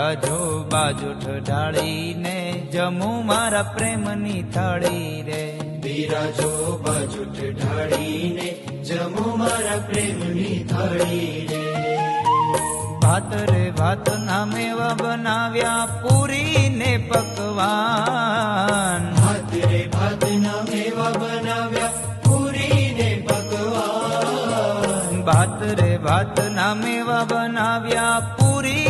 જો બાજુ ઢાળીને જમું મારા પ્રેમની થાળી રે. બિરાજો બાજુ ઢાળીને જમો મારા પ્રેમની થાળી રે. ભાત રે ભાત ના મેવા બનાવ્યા પૂરી ને પકવાન. ભાત રે ભાત ના મેવા બનાવ્યા પૂરી ને પકવાન. ભાત રે ભાત ના મેવા બનાવ્યા પૂરી